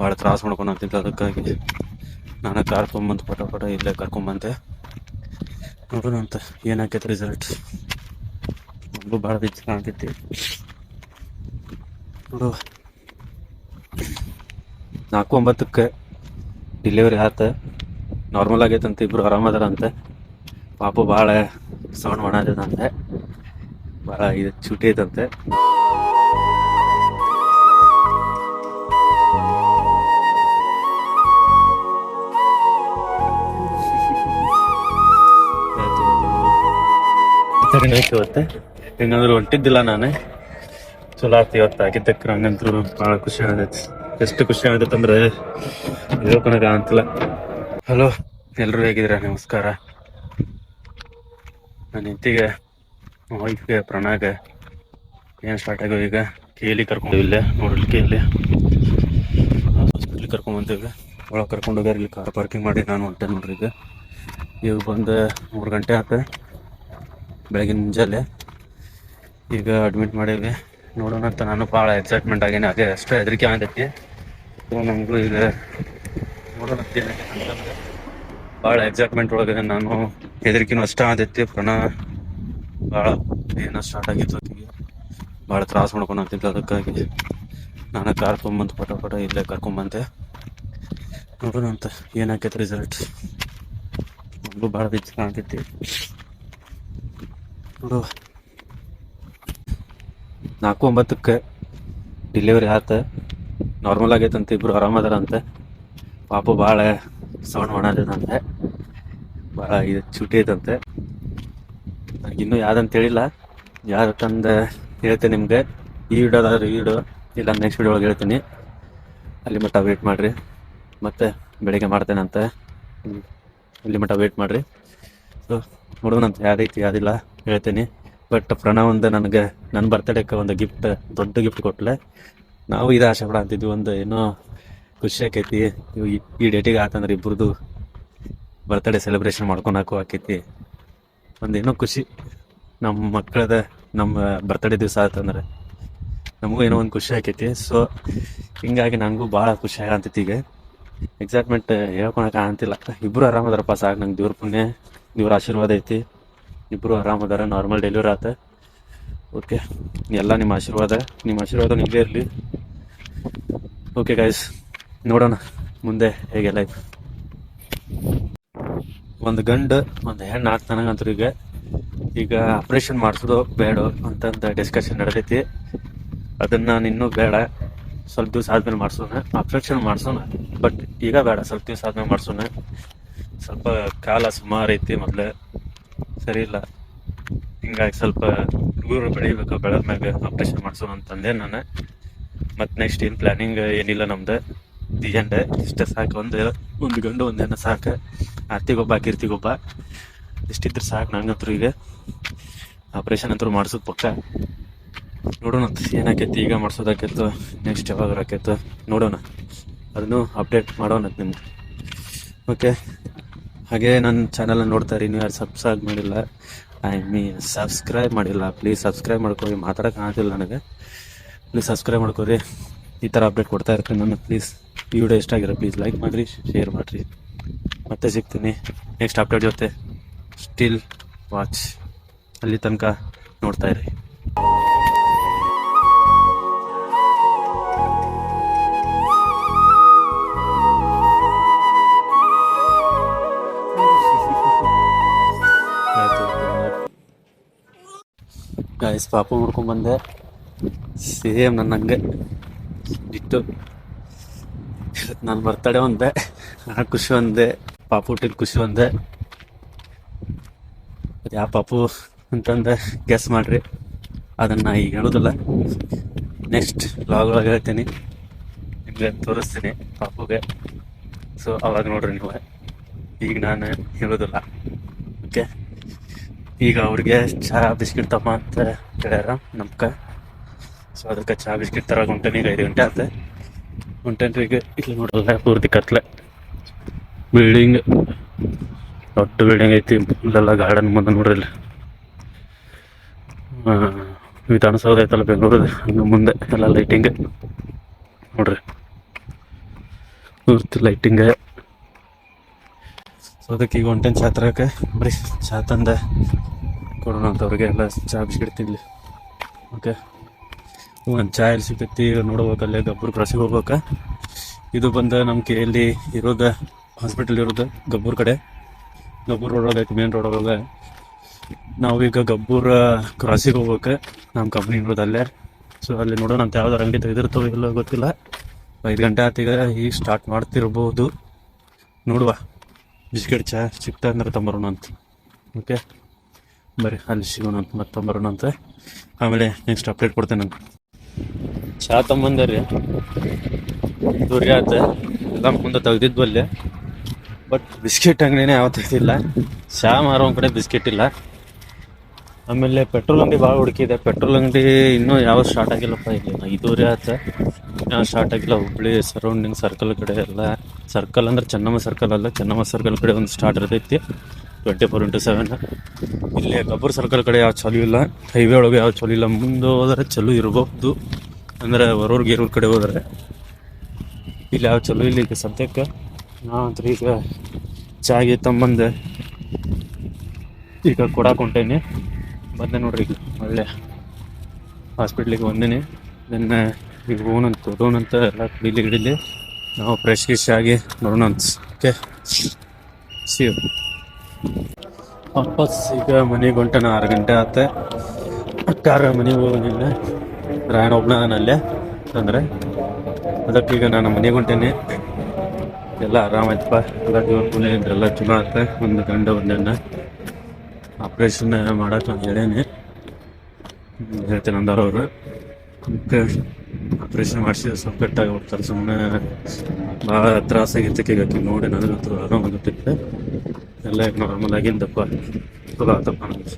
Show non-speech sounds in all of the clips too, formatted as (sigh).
ಭಾಳ ತ್ರಾಸ ಮಾಡ್ಕೊಂಡು ಅದಕ್ಕಾಗಿ ನಾನು ಕಾರ್ ತೊಗೊಂಬಂದು ಪಟ ಪಟ ಇಲ್ಲೇ ಕರ್ಕೊಂಬಂದೆ. ನೋಡೋಣ ಅಂತ ಏನಾಕೈತೆ ರಿಸಲ್ಟ್ ನಮಗೂ ಭಾಳ ಬಿಚ್ಚ ಕಾಣ್ತೈತಿ ನೋಡು. ನಾಲ್ಕು ಒಂಬತ್ತಕ್ಕೆ ಡಿಲಿವರಿ ಆತ. ನಾರ್ಮಲ್ ಆಗೈತಂತೆ ಇಬ್ಬರು ಆರಾಮದಾರಂತೆ ಪಾಪು ಭಾಳ ಸೌಂಡ್ ಮಾಡತ್ತಂತೆ ಭಾಳ ಇದು ಚುಟಿ ಐತಂತೆ. ಇವತ್ತೆ? ಹೆಂಗಂದ್ರೆ ಹೊಂಟಿದ್ದಿಲ್ಲ ನಾನು. ಚಲೋ ಆಯ್ತು ಇವತ್ತು ಆಗಿದ್ದಕ್ಕೆ ನಂಗಂತೂ ಭಾಳ ಖುಷಿ ಆಗೈತಿ ಎಷ್ಟು ಖುಷಿ ಆಗೈತೆ ಅಂದ್ರೆ ಹೇಳ್ಕೊಳಕ ಅಂತಿಲ್ಲ ಹಲೋ. ಎಲ್ಲರೂ ಹೇಗಿದ್ದೀರಾ? ನಮಸ್ಕಾರ. ನನ್ನ ಹೆಂಡತಿಗೆ ವೈಫ್ಗೆ ಪ್ರಣಾಗ ಏನು ಸ್ಟಾರ್ಟ್ ಆಗ್ಯಾವ ಈಗ? ಕೇಲಿ ಕರ್ಕೊಂಡು ಇಲ್ಲೇ ಇಲ್ಲಿ. ಕೇಲಿ ಹಾಸ್ಪಿಟ್ಲಿಗೆ ಕರ್ಕೊಂಡ್ ಬಂದೇವೆ. ಒಳಗೆ ಕರ್ಕೊಂಡು ಹೋಗ್ಯಾರ ಇಲ್ಲಿ ಕಾರ್ ಪಾರ್ಕಿಂಗ್ ಮಾಡಿ ನಾನು ಹೊಂಟೆ ನೋಡ್ರಿ ಈಗ. ಈಗ ಬಂದು ಮೂರು ಗಂಟೆ ಆತ. ಬೆಳಗಿನ ಮುಂಜಾನೆ. ಈಗ ಅಡ್ಮಿಟ್ ಮಾಡೀವಿ ನೋಡೋಣ ಅಂತ ನಾನು ಭಾಳ ಎಕ್ಸೈಟ್ಮೆಂಟ್ ಆಗೇನೆ. ಅದೇ ಅಷ್ಟೇ ಹೆದರಿಕೆ ಆಗೈತಿ. ನಮಗೂ ಈಗ ನೋಡೋಣ ಅಂತ ಭಾಳ ಎಕ್ಸೈಟ್ಮೆಂಟ್ ಒಳಗೆ ನಾನು ಹೆದರಿಕೆನೂ ಅಷ್ಟ ಆದೈತಿ ಪ್ರಣ ಭಾಳ ಏನೋ ಸ್ಟಾರ್ಟ್ ಆಗಿತ್ತು ಅದಕ್ಕೆ ಭಾಳ ತ್ರಾಸ ಮಾಡ್ಕೊಂಡು ಅದಕ್ಕಾಗಿ. ನಾನು ಕಾರ್ ತೊಗೊಂಬಂದು ಪಟ ಪಟ ಇಲ್ಲೇ ಕರ್ಕೊಂಬಂದೆ. ನೋಡೋಣ ಅಂತ ಏನಾಕೈತೆ ರಿಸಲ್ಟ್ ನಮಗೂ ಭಾಳ ಬಿಚ್ಚ ಕಾಣ್ತೈತಿ ನಾಲ್ಕು ಒಂಬತ್ತಕ್ಕೆ ಡಿಲಿವರಿ ಆತ. ನಾರ್ಮಲ್ ಆಗೈತಂತ ಇಬ್ರು ಆರಾಮದಾರಂತೆ ಪಾಪ ಭಾಳ ಸೌಂಡ್ ಮಾಡಿದಂತೆ ಭಾಳ ಇದು ಚುಟಿ ಐತಂತೆ. ಇನ್ನೂ ಯಾವ್ದಂತ ಹೇಳಿಲ್ಲ. ಯಾರು ತಂದ ಹೇಳ್ತೇನೆ ನಿಮ್ಗೆ. ಈ ವಿಡಿಯೋದಾದ್ರೆ ಈ ವಿಡಿಯೋ ಇಲ್ಲ ನೆಕ್ಸ್ಟ್ ವಿಡಿಯೋ ಒಳಗೆ ಹೇಳ್ತೀನಿ. ಅಲ್ಲಿ ಮಟ್ಟ ವೇಟ್ ಮಾಡಿರಿ. ಮತ್ತೆ ಬೆಳಿಗ್ಗೆ ಮಾಡ್ತೇನೆ ಅಂತ. ಅಲ್ಲಿ ಮಟ್ಟ ವೇಟ್ ಮಾಡಿರಿ. ಸೊ ನೋಡೋಣಂತೆ ಯಾವ ಯಾವ್ದೈತಿ ಯಾವ್ದಿಲ್ಲ. ಹೇಳ್ತೀನಿ. ಬಟ್ ಪ್ರಣವ್ ಒಂದು ನನಗೆ ನನ್ನ ಬರ್ತಡೇಕ್ಕೆ ಒಂದು ಗಿಫ್ಟ್ ದೊಡ್ಡ ಗಿಫ್ಟ್ ಕೊಟ್ಲೆ. ನಾವು ಇದು ಆಸೆ ಪಡ ಅಂತಿದ್ವಿ ಒಂದು ಏನೋ ಖುಷಿ ಆಕೈತಿ. ಈ- ಡೇಟಿಗೆ ಆತಂದ್ರೆ ಇಬ್ಬರದು ಬರ್ತಡೇ ಸೆಲೆಬ್ರೇಷನ್ ಮಾಡ್ಕೊಳಕು ಆಕೈತಿ. ಒಂದೇನೋ ಖುಷಿ. ನಮ್ಮ ಮಕ್ಕಳದ, ನಮ್ಮ ಬರ್ತಡೇ ದಿವಸ ಆತಂದ್ರೆ ನಮಗೂ ಏನೋ ಒಂದು ಖುಷಿ ಆಕೈತಿ. ಸೊ ಹಿಂಗಾಗಿ ನನಗೂ ಭಾಳ ಖುಷಿ ಆಗಂತೈತಿ ಈಗ. ಎಕ್ಸೈಟ್ಮೆಂಟ್ ಹೇಳ್ಕೊಳಕ್ಕೆ ಅಂತಿಲ್ಲ ಇಬ್ಬರು ಆರಾಮದಾರಪ್ಪ ಸಾಕು. ನಂಗೆ ದೇವ್ರ ಪುಣ್ಯ, ದೇವ್ರ ಆಶೀರ್ವಾದ ಐತಿ. ಇಬ್ರು ಆರಾಮದಾರ ನಾರ್ಮಲ್ ಡೆಲಿವರಿ ಆತ. ಓಕೆ ಎಲ್ಲ ನಿಮ್ಮ ಆಶೀರ್ವಾದ ನಿಮ್ಮ ಆಶೀರ್ವಾದ ನಿಮಗೆ ಇರಲಿ. ಓಕೆ ಗೈಸ್ ನೋಡೋಣ ಮುಂದೆ ಹೇಗೆ ಲೈಫ್ ಒಂದು ಗಂಡು, ಒಂದು ಹೆಣ್ಣು ಆಗ್ತಾನಂತೂ ಈಗ ಈಗ ಆಪ್ರೇಷನ್ ಮಾಡಿಸೋದು ಬೇಡ ಅಂತಂದು ಡಿಸ್ಕಷನ್ ನಡೆದೈತಿ. ಅದನ್ನು ನಾನು ಇನ್ನೂ ಬೇಡ, ಸ್ವಲ್ಪ ದಿವಸ ಆದ್ಮೇಲೆ ಮಾಡಿಸೋಣ ಆಪ್ರೇಷನ್ ಮಾಡಿಸೋಣ. ಬಟ್ ಈಗ ಬೇಡ, ಸ್ವಲ್ಪ ದಿವಸ ಆದ್ಮೇಲೆ ಮಾಡಿಸೋಣ. ಸ್ವಲ್ಪ ಕಾಲ ಸುಮಾರು ಐತಿ ಮೊದಲೇ. ಸರಿ ಇಲ್ಲ. ಹಿಂಗಾಗಿ ಸ್ವಲ್ಪ ಹುಡುಗರು ಬೆಳಿಬೇಕು ಬೆಳೆದ ಮ್ಯಾಗ ಆಪ್ರೇಷನ್ ಮಾಡಿಸೋಣ ಅಂತಂದೆ ನಾನು. ಮತ್ತು ನೆಕ್ಸ್ಟ್ ಏನು ಪ್ಲ್ಯಾನಿಂಗ್ ಏನಿಲ್ಲ ನಮ್ದು. ದಿ ಎಂಡ್ ಇಷ್ಟೇ ಸಾಕು, ಒಂದು ಒಂದು ಗಂಡು, ಒಂದು ಹೆಣ್ಣು ಸಾಕು. ಆರ್ತಿಗೊಬ್ಬ, ಕೀರ್ತಿಗೊಬ್ಬ. ಇಷ್ಟಿದ್ರೆ ಸಾಕು, ನಂಗಂತರು ಈಗ. ಆಪ್ರೇಷನ್ ಅಂತರೂ ಮಾಡಿಸೋದು ಪಕ್ಕ. ನೋಡೋಣ, ಏನಾಕೈತಿ, ಈಗ ಮಾಡಿಸೋದಾಕೈತು ನೆಕ್ಸ್ಟ್ ಯಾವಾಗ ಆಕೈತು ನೋಡೋಣ. ಅದನ್ನು ಅಪ್ಡೇಟ್ ಮಾಡೋಣ ನಿಮ್ಗೆ. ಓಕೆ ಹಾಗೆ ನನ್ನ ಚಾನೆಲ್ ನೋಡ್ತಾ ಇರಿ, ನೀವು ಯಾರು ಸಬ್ಸ್ಕ್ರೈಬ್ ಮಾಡಿಲ್ಲ ಐ ಮೀನ್ ಸಬ್ಸ್ಕ್ರೈಬ್ ಮಾಡಿಲ್ಲ ಪ್ಲೀಸ್ ಸಬ್ಸ್ಕ್ರೈಬ್ ಮಾಡ್ಕೊಳ್ಳಿ ಮಾತಾಡಕ್ಕೆ ಆಗ್ತಿಲ್ಲ ನನಗೆ. ಪ್ಲೀಸ್ ಸಬ್ಸ್ಕ್ರೈಬ್ ಮಾಡ್ಕೊರಿ, ಈ ಥರ ಅಪ್ಡೇಟ್ ಕೊಡ್ತಾ ಇರ್ತೀನಿ ನಾನು ಪ್ಲೀಸ್ ಈ ವಿಡಿಯೋ ಇಷ್ಟ ಆಗಿರೋ ಪ್ಲೀಸ್ ಲೈಕ್ ಮಾಡಿರಿ ಶೇರ್ ಮಾಡಿರಿ. ಮತ್ತೆ ಸಿಗ್ತೀನಿ ನೆಕ್ಸ್ಟ್ ಅಪ್ಡೇಟ್ ಜೊತೆ. ಸ್ಟಿಲ್ ವಾಚ್ ಅಲ್ಲಿ ತನಕ ನೋಡ್ತಾ ಇರಿ. ಗಾಯಸ್ ಪಾಪ ನೋಡ್ಕೊಂಬಂದೆ ಸೇಮ್ ನನ್ನ ಹಂಗೆ. ಇಟ್ಟು ನಾನು ಬರ್ತಡೆ ಒಂದೆ. ಆ ಖುಷಿ ಒಂದೆ. ಪಾಪು ಹುಟ್ಟಿದ ಖುಷಿ ಒಂದೆ. ಅದು ಯಾವ ಪಾಪು ಅಂತಂದೆ. ಗೆಸ್ ಮಾಡಿರಿ. ಅದನ್ನು ನಾ ಈಗ ಹೇಳೋದಿಲ್ಲ. ನೆಕ್ಸ್ಟ್ ಲಾಗ್ ಒಳಗೆ ಹೇಳ್ತೀನಿ. ನಿಮಗೆ ತೋರಿಸ್ತೀನಿ ಪಾಪುಗೆ. ಸೊ ಅವಾಗ ನೋಡ್ರಿ ನೀವು. ಈಗ ನಾನು ಹೇಳೋದಿಲ್ಲ. ಓಕೆ ಈಗ ಅವ್ರಿಗೆ ಚಹಾ ಬಿಸ್ಕಿಟ್ ತಮ್ಮ ಅಂತ ಹೇಳ್ಯಾರ ನಮ್ಕ. ಸೊ ಅದಕ್ಕೆ ಚಹಾ ಬಿಸ್ಕಿಟ್ ತರ ಹೊಂಟೇನಿ ಈಗ ಐದು ಗಂಟೆ ಆತ. ಹೊಂಟೇನ್ರಿ ಈಗ ಇಲ್ಲಿ ನೋಡಲ್ಲ, ಪೂರ್ತಿ ಕತ್ಲೆ. ಬಿಲ್ಡಿಂಗ್ ದೊಡ್ಡ ಬಿಲ್ಡಿಂಗ್ ಐತಿ, ಇಲ್ಲೆಲ್ಲ ಗಾರ್ಡನ್ ಮುಂದೆ ನೋಡ್ರಿ ವಿಧಾನಸೌಧ ಐತಲ್ಲ ಬೆಂಗಳೂರದ ಹಂಗೆ ಮುಂದೆ ಎಲ್ಲ ಲೈಟಿಂಗ್ ನೋಡ್ರಿ. ಪೂರ್ತಿ ಲೈಟಿಂಗ್ ಅದಕ್ಕೆ ಈಗ ಹೊಂಟೇನು ಚಾತ್ರಕ್ಕೆ ಬರೀ ಚಾ ತಂದೆ. ಕೊಡೋಣ ಅಂತವ್ರಿಗೆ ಎಲ್ಲ ಚಾ ಓಕೆ ಒಂದು ಚಾ ಎಲ್ಲಿ ಸಿಗ್ತೈತಿ ನೋಡ್ಬೇಕು, ಅಲ್ಲೇ ಗಬ್ಬರ್ ಕ್ರಾಸಿಗೆ ಹೋಗ್ಬೇಕು. ಇದು ಬಂದ ನಮ್ಮ ಕೆ ಎಲ್ಲಿ ಇರೋದು ಹಾಸ್ಪಿಟಲ್ ಇರೋದು ಗಬ್ಬೂರ್ ಕಡೆ. ಗಬ್ಬೂರ್ ರೋಡ್ ಒಳಗೆ ಮೇನ್ ರೋಡ್ ಒಳಗೆ. ನಾವೀಗ ಗಬ್ಬೂರ್ ಕ್ರಾಸಿಗೆ ಹೋಗ್ಬೇಕು. ನಮ್ಮ ಕಂಪ್ನಿ ಇರೋದು ಅಲ್ಲೇ. ಸೊ ಅಲ್ಲಿ ನೋಡೋಣ ಅಂತ ಯಾವ್ದಾರು ಅಂಗಡಿ ತೆಗೆದಿರ್ತವೆ ಇಲ್ಲ ಗೊತ್ತಿಲ್ಲ. ಐದು ಗಂಟೆ ಆತೀಗ ಈಗ ಸ್ಟಾರ್ಟ್ ಮಾಡ್ತಿರ್ಬೋದು. ನೋಡುವ. ಬಿಸ್ಕೆಟ್ ಚಹಾ ಸಿಗ್ತಾ ಅಂದ್ರೆ ತಂಬರೋಣ ಅಂತ ಓಕೆ ಬರಿ ಅಲ್ಲಿ ಸಿಗೋಣ ಅಂತ ಮತ್ತೆ ತಂಬರೋಣ ಅಂತ ಆಮೇಲೆ ನೆಕ್ಸ್ಟ್ ಅಪ್ಡೇಟ್ ಕೊಡ್ತೇನೆ ನಾನು ಚಹಾ ತಗೊಂಬಂದೆ ರೀ ದೂರ ಆತ ಎಲ್ಲ ಮುಂದೆ ತೆಗ್ದಿದ್ವಲ್ಲೇ ಬಟ್ ಬಿಸ್ಕೆಟ್ ಅಂಗಡಿನೇ ಯಾವ ಚಹಾ ಮಾರೋ ಕಡೆ ಬಿಸ್ಕೆಟ್ ಇಲ್ಲ ಆಮೇಲೆ ಪೆಟ್ರೋಲ್ ಅಂಗಡಿ ಭಾಳ ಹುಡುಕಿದೆ. ಪೆಟ್ರೋಲ್ ಅಂಗಡಿ ಇನ್ನೂ ಯಾವ ಸ್ಟಾರ್ಟ್ ಆಗಿಲ್ಲಪ್ಪ ಇಲ್ಲಿ ಐದೂವರೆ ಆತ ಯಾವ ಸ್ಟಾರ್ಟ್ ಆಗಿಲ್ಲ. ಹುಬ್ಳಿ ಸರೌಂಡಿಂಗ್ ಸರ್ಕಲ್ ಕಡೆ ಎಲ್ಲ. ಸರ್ಕಲ್ ಅಂದ್ರೆ ಚೆನ್ನಮ್ಮ ಸರ್ಕಲ್ ಅಲ್ಲ. ಚೆನ್ನಮ್ಮ ಸರ್ಕಲ್ ಕಡೆ ಒಂದು ಸ್ಟಾರ್ಟ್ ಇರ್ತೈತಿ. ಟ್ವೆಂಟಿ ಫೋರ್ ಇಂಟು ಸೆವೆನ್ ಇಲ್ಲಿ ಗಬ್ಬರ್ ಸರ್ಕಲ್ ಕಡೆ ಯಾವ ಚಾಲೂ ಇಲ್ಲ. ಹೈವೇ ಒಳಗೆ ಯಾವ ಚಲೋ ಇಲ್ಲ. ಮುಂದೆ ಹೋದರೆ ಚಲೋ ಇರಬಹುದು. ಅಂದ್ರೆ ಹೊರವ್ರಿಗೆ ಇರೋರ್ ಕಡೆ ಹೋದರೆ. ಇಲ್ಲಿ ಯಾವ ಚಲೋ ಇಲ್ಲ ಈಗ ಸದ್ಯಕ್ಕೆ. ನಾ ಈಗ ಚಾಗಿ ತಮ್ಮಂದೆ. ಈಗ ಕೊಡಾಕ್ ಹೊಂಟೇನಿ. ಬಂದೆ ನೋಡ್ರಿ ಈಗ. ಒಳ್ಳೆ ಹಾಸ್ಪಿಟ್ಲಿಗೆ ಬಂದೇನೆ. ದೆನ್ ಈಗ ಹೋಗೋಣಂತ ಹೋಗೋಣಂತ ಎಲ್ಲ ಕುಡಿಲಿ ಗಿಡಿಲಿ ನಾವು ಫ್ರೆಶ್ ಗಿಶ್ ಆಗಿ ನೋಡೋಣ ಅಂತ. ಓಕೆ ಸಿ ವಾಪಸ್ ಈಗ ಮನೆಗೆ ಹೊಂಟನ, ಆರು ಗಂಟೆ ಆತೆ. ಕಾರ ಮನೆಗೆ ಹೋಗಿಲ್ಲ ರಾಯಣ ಒಬ್ಬನ ಅಲ್ಲೇ ಅಂದರೆ ಅದಕ್ಕೆ ಈಗ ನಾನು ಮನೆಗೆ ಹೊಂಟೇನೆ. ಎಲ್ಲ ಆರಾಮಾಯ್ತಪ್ಪ. ಎಲ್ಲ ದೇವ್ರ ಎಲ್ಲ ಚಲೋ ಆಯ್ತು ಒಂದು ಗಂಡ ಒಂದು ಹೆಣ್ಣ ಆಪ್ರೇಷನ್ ಮಾಡಕ್ಕೆ ನಾನು ಹೇಳೇನಿ. ಹೇಳ್ತೇನೆ ಅಂದಾರ ಅವರು. ಆಪ್ರೇಷನ್ ಮಾಡಿಸಿ ಸ್ವಲ್ಪ ಕಟ್ಟಾಗಿ ಹೋಗ್ತಾರೆ. ಸುಮ್ಮನೆ ಭಾಳ ಆಕಿ ನೋಡಿ ನನಗಂತೂ ಆರಾಮ ಆಗುತ್ತಿತ್ತು. ಎಲ್ಲ ನಾರ್ಮಲ್ ಆಗಿಂದಪ್ಪ ಚಲೋ ಆತಪ್ಪ ನನಗೆ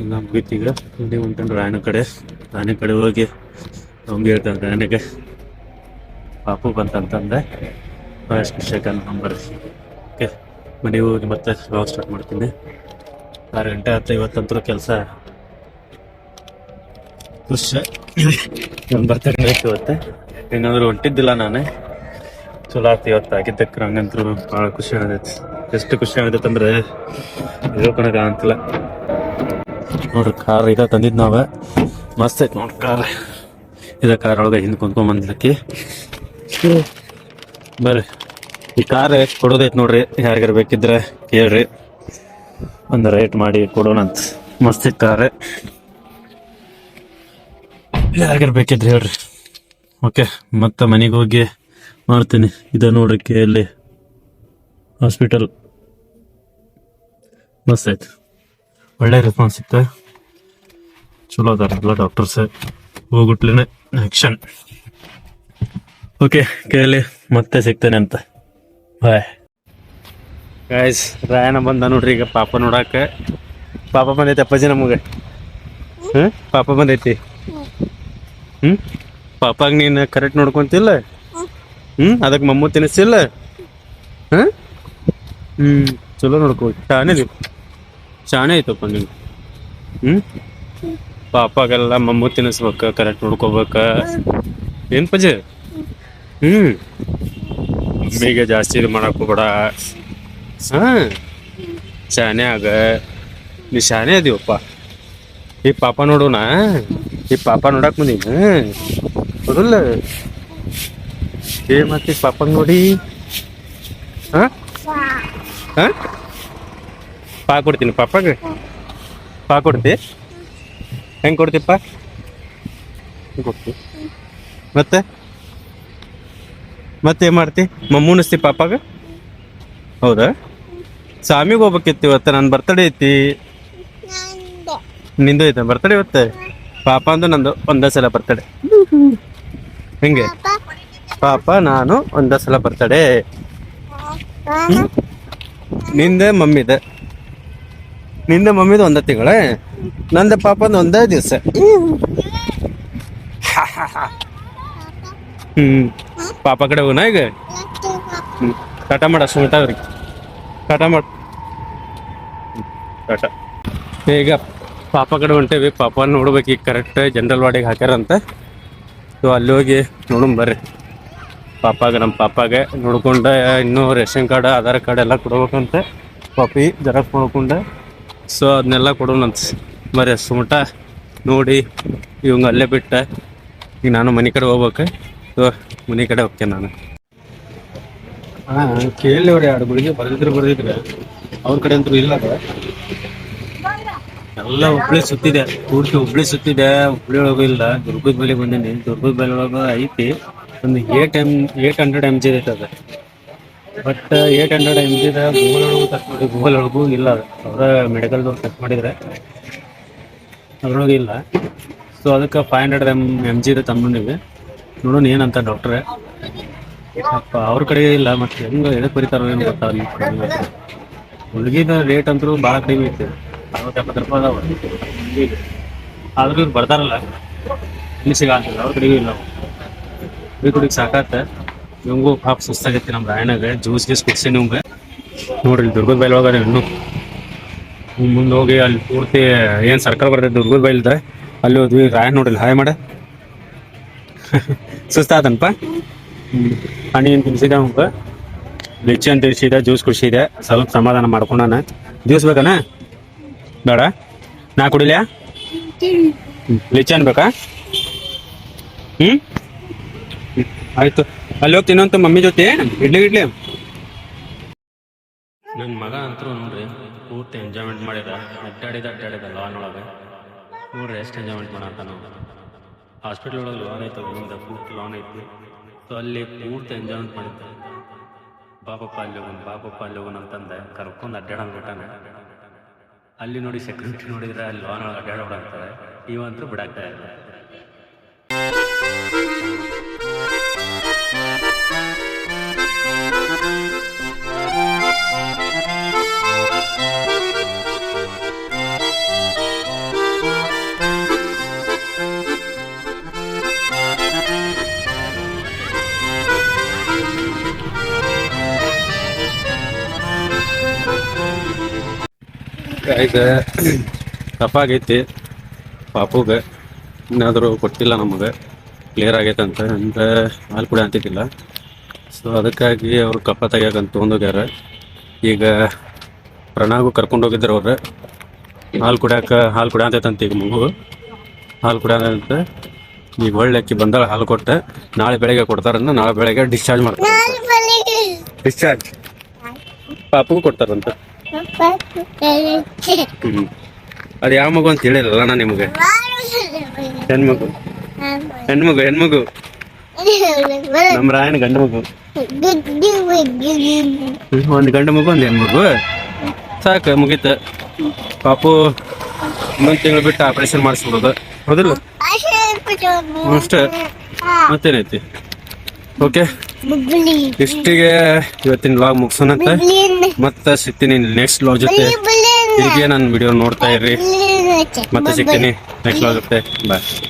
ಎಲ್ಲ ಮುಗೀತು ಈಗ. ಇಲ್ಲಿ ಉಂಟು ರಾಯಣ ಕಡೆ. ರಾಯನ ಕಡೆ ಹೋಗಿ ಅವ್ನಿಗೆ ಹೇಳ್ತಾರೆ ರಾಯಣಿಗೆ ಪಾಪು ಬಂತಂತಂದೆ ಎಷ್ಟು ಸೆಕೆಂಡ್ ನಂಬರ್ ಓಕೆ, ಮನೆಗೆ ಹೋಗಿ ಮತ್ತೆ ಸ್ಟಾರ್ಟ್ ಮಾಡ್ತೀನಿ. ಆರು ಗಂಟೆ ಆಯ್ತು ಇವತ್ತಂತರೂ ಕೆಲಸ. ಖುಷ ನಾನು ಬರ್ತೇನೆ ಆಯ್ತು ಇವತ್ತು. ಏನಾದ್ರು ಹೊಂಟಿದ್ದಿಲ್ಲ ನಾನೇ. ಚಲೋ ಆಯ್ತು ಇವತ್ತು ಆಗಿದ್ದಕ್ಕೆ ನಂಗಂತೂ ಭಾಳ ಖುಷಿ ಆಗೈತಿ ಎಷ್ಟು ಖುಷಿ ಆಗೈತೆ ಅಂದ್ರೆ ಹೇಳ್ಕೊಳಕ ಅಂತಿಲ್ಲ ನೋಡ್ರಿ ಕಾರ್ ಈಗ ತಂದಿದ್ ನಾವ. ಮಸ್ತ್ ಐತೆ ನೋಡ್ರಿ ಕಾರ್. ಇದ ಕಾರ್ ಒಳಗೆ ಹಿಂದೆ ಕುಂತ್ಕೊಂಡ್ ಬಂದ್ಲಕ್ಕಿ. ಬರ್ರಿ. ಈ ಕಾರ್ ಕೊಡೋದೈತೆ ನೋಡ್ರಿ ಯಾರಿಗಾರ ಬೇಕಿದ್ರೆ ಕೇಳ್ರಿ. ಒಂದು ರೇಟ್ ಮಾಡಿ ಕೊಡೋಣ ಅಂತ. ಮಸ್ತ್ ಐತಿ ಕಾರ್ ಯಾರಿಗಾರ ಬೇಕಿದ್ರೆ ಹೇಳ್ರಿ. ಓಕೆ ಮತ್ತೆ ಮನೆಗೆ ಹೋಗಿ ಮಾಡ್ತೀನಿ. ಇದು ನೋಡೋಕೆ ಇಲ್ಲಿ ಹಾಸ್ಪಿಟಲ್ ಮಸ್ತ್ ಆಯ್ತು. ಒಳ್ಳೆ ರೆಸ್ಪಾನ್ಸ್ ಸಿಕ್ತ. ಚಲೋ ಅದಾರ ಎಲ್ಲ ಡಾಕ್ಟರ್ಸ್ ಹೋಗ್ಬಿಟ್ಲೇನೆ ಆಕ್ಷನ್ ಓಕೆ ಕೇಳಿ ಮತ್ತೆ ಸಿಗ್ತೇನೆ ಅಂತ. ಬಾಯ್ ಗಾಯ್ಸ್ ರಾಯಣ ಬಂದ ನೋಡ್ರಿ ಈಗ ಪಾಪ ನೋಡಕ್ಕೆ ಪಾಪ ಬಂದೈತಿ ಅಪ್ಪಾಜಿ ನಮಗೆ. ಹ್ಞೂ ಪಾಪ ಬಂದೈತಿ. ಹ್ಞೂ ಪಾಪಾಗ ನೀನು ಕರೆಕ್ಟ್ ನೋಡ್ಕೊಂತಿಲ್ಲ? ಹ್ಞೂ ಅದಕ್ಕೆ ಮಮ್ಮು ತಿನ್ನಿಸಿಲ್ಲ ಹಾಂ ಹ್ಞೂ ಚಲೋ ನೋಡ್ಕೊ. ಶಾಣೆ ನೀವು. ಶಾಣೆ ಐತಪ್ಪ ನೀವು ಹ್ಞೂ ಪಾಪಾಗೆಲ್ಲ ಮಮ್ಮು ತಿನ್ನಿಸ್ಬೇಕು ಕರೆಕ್ಟ್ ನೋಡ್ಕೋಬೇಕು. ಏನು ಪಜೆ ಹ್ಞೂ ಮಮ್ಮಿಗೆ ಜಾಸ್ತಿ ಇದು ಮಾಡಕ್ ಹೋಗ್ಬೇಡ. ಹಾಂ. ಶಾನೆ ಆಗ, ನೀ ಶಾನೆ ಅದೀವಪ್ಪ. ಈ ಪಾಪ ನೋಡೋಣ ಈ ಪಾಪ ನೋಡಕ್ ಬಂದೀನಿ ಬರಲ್ಲ ಏ ಮತ್ತೆ ಪಾಪ ನೋಡಿ, ಹಾ. ಹಾ. ಪಾ ಕೊಡ್ತೀನಿ ಪಾಪಾಗ. ಪಾ ಕೊಡ್ತಿ. ಹೆಂಗ್ ಕೊಡ್ತೀಪ್ಪ? ಕೊಡ್ತಿ. ಮತ್ತೆ? ಮತ್ತೆ ಏನ್ ಮಾಡ್ತಿ? ಮಮ್ಮೂನಿಸ್ತಿ ಪಾಪಾಗ? ಹೌದಾ? ಸ್ವಾಮಿಗೆ ಹೋಗ್ಬೇಕಿತ್ತು ಇವತ್ತು. ನನ್ನ ಬರ್ತಡೇ ಐತಿ. ನಿಂದು. ಐತೆ. ಬರ್ತಡೇ ಇವತ್ತು? ಪಾಪ ಅಂದ್ರೆ ನಂದು ಒಂದೇ ಸಲ ಬರ್ತಡೆ ಹೆಂಗೆ? ಪಾಪ ನಾನು ಒಂದೇ ಸಲ ಬರ್ತಡೆ ನಿಂದೆ ಮಮ್ಮಿದೆ. ನಿಂದೆ ಮಮ್ಮಿದು ಒಂದೇ ತಿಂಗಳ? ನಂದೆ ಪಾಪಂದು ಒಂದೇ ದಿವಸ. ಹ್ಮ್. ಪಾಪ ಕಡೆ ಹೋಗೋಣ ಈಗ? ಟಾಟಾ ಮಾಡ ಸುಮಿತಾ ಅವ್ರಿಗೆ ಟಾಟಾ ಮಾಡ್ ಟಾಟಾ ಈಗ ಪಾಪ ಕಡೆ ಹೊಂಟೇವಿ. ಪಾಪ ನೋಡ್ಬೇಕು. ಈಗ ಕರೆಕ್ಟ್ ಜನರಲ್ ವಾರ್ಡಿಗೆ ಹಾಕ್ಯಾರಂತೆ. ಸೊ ಅಲ್ಲಿ ಹೋಗಿ ನೋಡೋಣ ಬರ್ರಿ. ಪಾಪಾಗ ನಮ್ಮ ಪಾಪಾಗೆ ನೋಡ್ಕೊಂಡೆ ಇನ್ನೂ ರೇಷನ್ ಕಾರ್ಡ್ ಆಧಾರ್ ಕಾರ್ಡ್ ಎಲ್ಲ ಕೊಡ್ಬೇಕಂತ. ಪಾಪಿ ಜೆರಾಕ್ಸ್ ಮಾಡ್ಕೊಂಡೆ. ಸೊ ಅದನ್ನೆಲ್ಲ ಕೊಡೋಣಂತ. ಬರೀ ಸುಮಟ ನೋಡಿ. ಇವಂಗೆ ಅಲ್ಲೇ ಬಿಟ್ಟ. ಈಗ ನಾನು ಮನೆ ಕಡೆ ಹೋಗ್ಬೇಕು. ಸೊ ಮನೆ ಕಡೆ ಹೋಗ್ತೇನೆ ನಾನು. ಹಾಂ ಎರಡು ಗುಳಿಗೆ ಬರ್ದಿದ್ರು ಬರ್ದಿದ್ರೆ. ಅವ್ರ ಕಡೆ ಅಂತೂ ಇಲ್ಲ. ಎಲ್ಲ ಹುಬ್ಳಿ ಸುತ್ತಿದೆ. ಪೂರ್ತಿ ಹುಬ್ಳಿ ಸುತ್ತಿದೆ. ಹುಬ್ಳಿ ಒಳಗೂ ಇಲ್ಲ. ದುರ್ಗದ ಬೆಲೆ ಬಂದೀನಿ. ದುರ್ಗದ ಬೆಲೆ ಒಳಗ ಐತಿ. ಒಂದು eight M, eight hundred M G ಐತೆ ಅದು. ಬಟ್ ಏಟ್ ಹಂಡ್ರೆಡ್ ಎಂ ಜಿದ ಗೂಗಲ್ ಒಳಗೂ ಸರ್ಚ್ ಮಾಡಿ ಗೂಗಲ್ ಒಳಗೂ ಇಲ್ಲ ಅದು. ಅವರ ಮೆಡಿಕಲ್ದವ್ರು ಚೆಕ್ ಮಾಡಿದ್ರೆ ಅದ್ರೊಳಗೆ ಇಲ್ಲ. ಸೊ ಅದಕ್ಕೆ five hundred M M G ಇದೆ ತಂದ್ಬಂದಿವಿ ನೋಡೋಣ ಏನಂತ ಡಾಕ್ಟ್ರೆ ಅಪ್ಪ ಅವ್ರ ಕಡೆ ಇಲ್ಲ, ಮತ್ತೆ ಹೆಂಗೆ, ಎದಕ್ ಬರೀತಾರ ಏನು ಗೊತ್ತಾ ಹುಡುಗಿದ ರೇಟ್ ಅಂತೂ ಭಾಳ ಕಡಿಮೆ ಐತೆ. ಅರವತ್ತು ಎಪ್ಪತ್ತು ರೂಪಾಯಿ ಅದಾವ. ಆದ್ರೂ ಇವ್ರು ಬರ್ತಾರಲ್ಲ, ಇಲ್ಲಿ ಸಿಗಲ್ಲ ಅವ್ರ ಕಡೆಗೂ ಇಲ್ಲ. ಹುಡುಗಿ ಕುಡಿಗೆ ಸಾಕಾತ. ಇವಂಗೂ ಪಾಪ ಸುಸ್ತಾಗೈತಿ ನಮ್ಮ ರಾಯಣಗೆ ಜ್ಯೂಸ್ ಗೀಸ್ ಕುಡ್ಸಿ ನಿಮ್ಗೆ. ನೋಡ್ರಿ ದುರ್ಗದ ಬೈಲ್ ಒಳಗಡೆ ಇನ್ನು ಮುಂದೆ ಹೋಗಿ ಅಲ್ಲಿ ಪೂರ್ತಿ ಏನು ಸರ್ಕಾರ ಬರ್ತೈತೆ, ದುರ್ಗದ ಬೈಲ್ದ ಅಲ್ಲಿ ಹೋದ್ವಿ. ರಾಯಣ್ಣ ನೋಡಿಲ್ಲ ಹಾಯ್ ಮಾಡ. (laughs) ಸುಸ್ತಾತನಪ್ಪ ಹಣ್ಣಿನ ತಿನ್ಸಿದೆ ಅವ್ಗೆ ಬೆಚ್ಚಿ ಅಂತ ತಿನ್ಸಿದೆ ಜ್ಯೂಸ್ ಕುಡಿಸಿದೆ. ಸ್ವಲ್ಪ ಸಮಾಧಾನ ಮಾಡ್ಕೊಂಡಾನ. ಜ್ಯೂಸ್ ಬೇಕನ? ಬೇಡ. ನಾ ಕುಡಿಲ್ಯಾ? ಲಿಚ್ಚಿ ಅನ್ಬೇಕಾ? ಹ್ಮ್? ಆಯ್ತು. ಅಲ್ಲಿ ಹೋಗಿ ತಿನ್ನೋಂತ ಮಮ್ಮಿ ಜೊತೆ. ಇಡ್ಲಿ ಇಡ್ಲಿ. ನನ್ನ ಮಗ ಅಂತೂ ನೋಡ್ರಿ, ಪೂರ್ತಿ ಎಂಜಾಯ್ಮೆಂಟ್ ಮಾಡಿದ. ಅಡ್ಡಾಡಿದ ಅಡ್ಡಾಡಿದ ಲಾನ್ ಒಳಗೆ. ನೋಡ್ರಿ, ಎಷ್ಟು ಎಂಜಾಯ್ಮೆಂಟ್ ಮಾಡಂತ ನಾವು ಹಾಸ್ಪಿಟ್ಲ್ ಒಳಗೆ ಲಾನ್ ಐತೆ ಪೂರ್ತಿ ಲಾನ್ ಐತಿ. ಸೊ ಅಲ್ಲಿ ಪೂರ್ತಿ ಎಂಜಾಯ್ಮೆಂಟ್ ಮಾಡಿದ್ದೆ. ಬಾಬಪ್ಪ ಅಲ್ಲಿ ಹೋಗೋಣ ಬಾಬಪ್ಪ ಅಲ್ಲಿ ಹೋಗೋಣ ಅಂತಂದೆ ಕರ್ಕೊಂಡು ಅಡ್ಡಾಡೋಣ ಬಿಟ್ಟಾನೆ ಅಲ್ಲಿ ನೋಡಿ ಸೆಕ್ಯೂರಿಟಿ ನೋಡಿದ್ರೆ ಅಲ್ಲಿ ಲಾನ್ ಅಡ್ಡಾಡೋಣ ಅಂತಾರೆ. ಇವಂತೂ ಬಿಡಾಕ್ತಾ ಇಲ್ಲ. ಈಗ ಟಫ್ ಆಗೈತಿ ಪಾಪುಗೆ. ಇನ್ನಾದರೂ ಕೊಟ್ಟಿಲ್ಲ ನಮಗೆ. ಕ್ಲಿಯರ್ ಆಗೈತೆ ಅಂತ ಅಂತ ಹಾಲು ಕುಡಿ ಅಂತಿದ್ದಿಲ್ಲ. ಸೊ ಅದಕ್ಕಾಗಿ ಅವರು ಕಪ್ಪ ತೆಗಿಯಾಕಂತ ತೊಗೊಂಡೋಗ್ಯಾರ. ಈಗ ಪ್ರಣಾಗು ಕರ್ಕೊಂಡು ಹೋಗಿದ್ರು ಅವ್ರೆ. ಹಾಲು ಕುಡಿಯಾಕ ಹಾಲು ಕುಡಿಯಂತೈತಂತ ಈಗ ಮಗು. ಹಾಲು ಕುಡಿಯಂತ ಈಗ ಒಳ್ಳೆ ಅಕ್ಕಿ ಬಂದಾಳ ಹಾಲು ಕೊಟ್ಟೆ. ನಾಳೆ ಬೆಳಗ್ಗೆ ಕೊಡ್ತಾರಂತ ನಾಳೆ ಬೆಳಗ್ಗೆ ಡಿಸ್ಚಾರ್ಜ್ ಮಾಡ್ತಾರೆ ಡಿಸ್ಚಾರ್ಜ್ ಪಾಪಗೂ ಕೊಡ್ತಾರಂತ. ಹ್ಮ್ ಅದು ಯಾವ ಮಗು ಅಂತ ಹೇಳಿರಲ್ಲ ನಾನು ನಿಮಗೆ? ಹೆಣ್ಮಗು. ಹೆಣ್ಮಗು ಹೆಣ್ಮಗು. ನಮ್ಮ ರಾಯಣ ಗಂಡು ಮಗು. ಒಂದ್ ಒಂದು ಗಂಡು ಮಗು ಒಂದು ಹೆಣ್ಮಗು. ಸಾಕು ಮುಗೀತ. ಪಾಪು ಇನ್ನೊಂದು ತಿಂಗಳು ಬಿಟ್ಟು ಆಪರೇಷನ್ ಮಾಡಿಸ್ಬಿಡೋದು. ಹೌದಿಲ್ಲ? ಅಷ್ಟೇ. ಮತ್ತೇನೈತಿ? ಓಕೆ ಇಷ್ಟಿಗೆ ಇವತ್ತಿನ ವ್ಲಾಗ್ ಮುಗಿಸೋಣಂತೆ. ಮತ್ತೆ ಸಿಗ್ತೀನಿ ನೆಕ್ಸ್ಟ್ ವ್ಲಾಗ್ ಜೊತೆ. ಹೀಗೆ ನನ್ನ ವಿಡಿಯೋ ನೋಡ್ತಾ ಇರ್ರಿ. ಮತ್ತೆ ಸಿಗ್ತೀನಿ ನೆಕ್ಸ್ಟ್ ವ್ಲಾಗ್ ಜೊತೆ. ಬಾಯ್